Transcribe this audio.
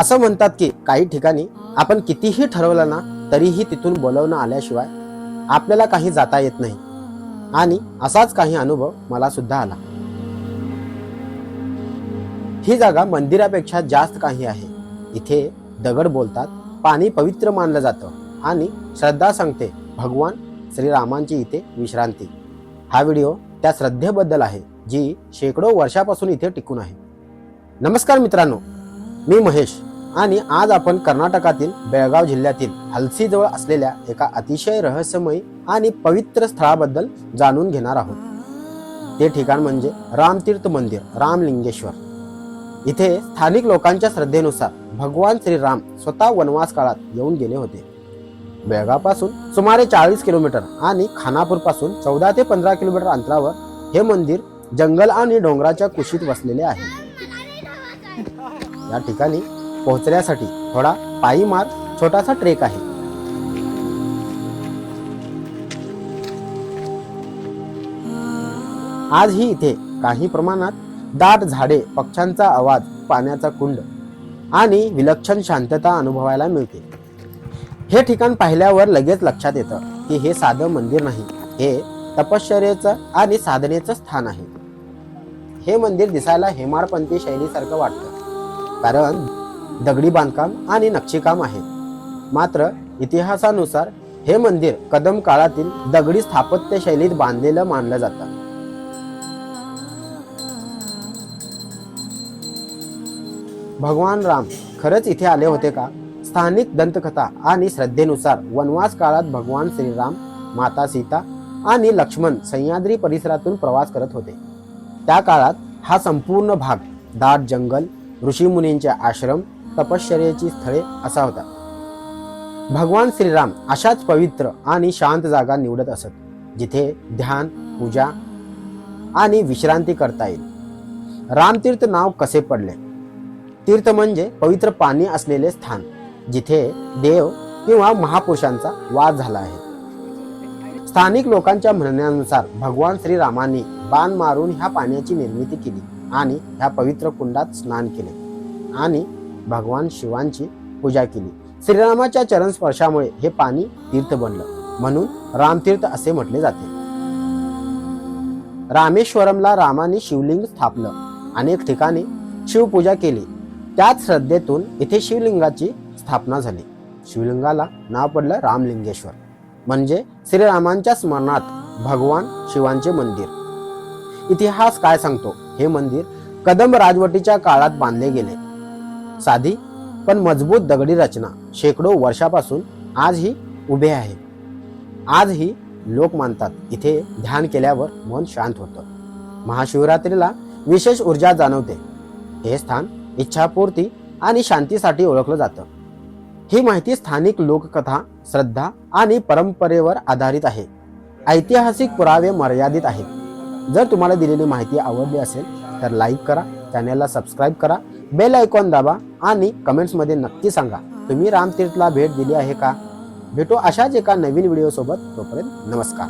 असं म्हणतात की काही ठिकाणी आपण कितीही ठरवलं ना तरीही तिथून बोलवणं आल्याशिवाय आपल्याला काही जाता येत नाही. आणि असाच काही अनुभव मला सुद्धा आला. ही जागा मंदिरापेक्षा जास्त काही आहे. इथे दगड बोलतात पाणी पवित्र मानलं जातं आणि श्रद्धा सांगते भगवान श्रीरामांची इथे विश्रांती. हा व्हिडिओ त्या श्रद्धेबद्दल आहे जी शेकडो वर्षापासून इथे टिकून आहे. नमस्कार मित्रांनो मी महेश. आणि आज आपण कर्नाटकातील बेळगाव जिल्ह्यातील हलसीजवळ असलेल्या एका अतिशय रहस्यमयी आणि पवित्र स्थळाबद्दल जाणून घेणार आहोत. ते ठिकाण म्हणजे रामतीर्थ मंदिर रामलिंगेश्वर. इथे स्थानिक लोकांच्या श्रद्धेनुसार भगवान श्रीराम स्वतः वनवास काळात येऊन गेले होते. बेळगावपासून सुमारे चाळीस किलोमीटर आणि खानापूरपासून चौदा ते पंधरा किलोमीटर अंतरावर हे मंदिर जंगल आणि डोंगराच्या कुशीत वसलेले आहे. या ठिकाणी पोहोचण्यासाठी थोडा पायी मार छोटासा ट्रेक आहे. आजही इथे काही प्रमाणात दाट झाडे पक्ष्यांचा आवाज पाण्याचा कुंड आणि विलक्षण शांतता अनुभवायला मिळते. हे ठिकाण पाहिल्यावर लगेच लक्षात येतं की हे साधं मंदिर नाही. हे तपश्चर्याचं आणि साधनेचं स्थान आहे. हे मंदिर दिसायला हेमाडपंथी शैलीसारखं वाटतं. कारण दगडी बांधकाम आणि नक्षीकाम आहे. मात्र इतिहासानुसार हे मंदिर कदम काळातील दगडी स्थापत्य शैलीत बांधलेलं मानलं जातं. भगवान राम खरंच इथे आले होते का? स्थानिक दंतकथा आणि श्रद्धेनुसार वनवास काळात भगवान श्रीराम माता सीता आणि लक्ष्मण सह्याद्री परिसरातून प्रवास करत होते. त्या काळात हा संपूर्ण भाग दाट जंगल ऋषीमुनींचे आश्रम तपश्चर्याची स्थळे असा होता. भगवान श्रीराम अशाच पवित्र आणि शांत जागा निवडत असत जिथे ध्यान पूजा आणि विश्रांती करता येईल. रामतीर्थ नाव कसे पडले? तीर्थ म्हणजे पवित्र पाणी असलेले स्थान जिथे देव किंवा महापुरुषांचा वाद झाला आहे. स्थानिक लोकांच्या म्हणण्यानुसार भगवान श्रीरामांनी बाण मारून ह्या पाण्याची निर्मिती केली आणि ह्या पवित्र कुंडात स्नान केले आणि भगवान शिवांची पूजा केली. श्रीरामाच्या चरण स्पर्शामुळे हे पाणी तीर्थ बनलं. म्हणून रामतीर्थ असे म्हटले जाते. रामेश्वरमला रामाने शिवलिंग स्थापलं. अनेक ठिकाणी शिवपूजा केली. त्याच श्रद्धेतून इथे शिवलिंगाची स्थापना झाली. शिवलिंगाला नाव पडलं रामलिंगेश्वर. म्हणजे श्रीरामांच्या स्मरणात भगवान शिवांचे मंदिर. इतिहास काय सांगतो? हे मंदिर कदंब राजवटीच्या काळात बांधले गेले. साधी पण मजबूत दगडी रचना. शेकडो वर्षापासून आजही उभे आहे. आजही लोक मानतात इथे ध्यान केल्यावर मन शांत होतं. महाशिवरात्रीला विशेष ऊर्जा जाणवते. हे स्थान इच्छापूर्ती आणि शांतीसाठी ओळखलं जातं. ही माहिती स्थानिक लोककथा श्रद्धा आणि परंपरेवर आधारित आहे. ऐतिहासिक पुरावे मर्यादित आहेत. जर तुम्हाला दिलेली माहिती आवडली असेल तर लाईक करा चॅनलला सबस्क्राईब करा बेल आयकॉन दाबा आणि कमेंट्समध्ये नक्की सांगा. तुम्ही रामतीर्थला भेट दिली आहे का? भेटू अशाच एका नवीन व्हिडिओसोबत तोपर्यंत नमस्कार.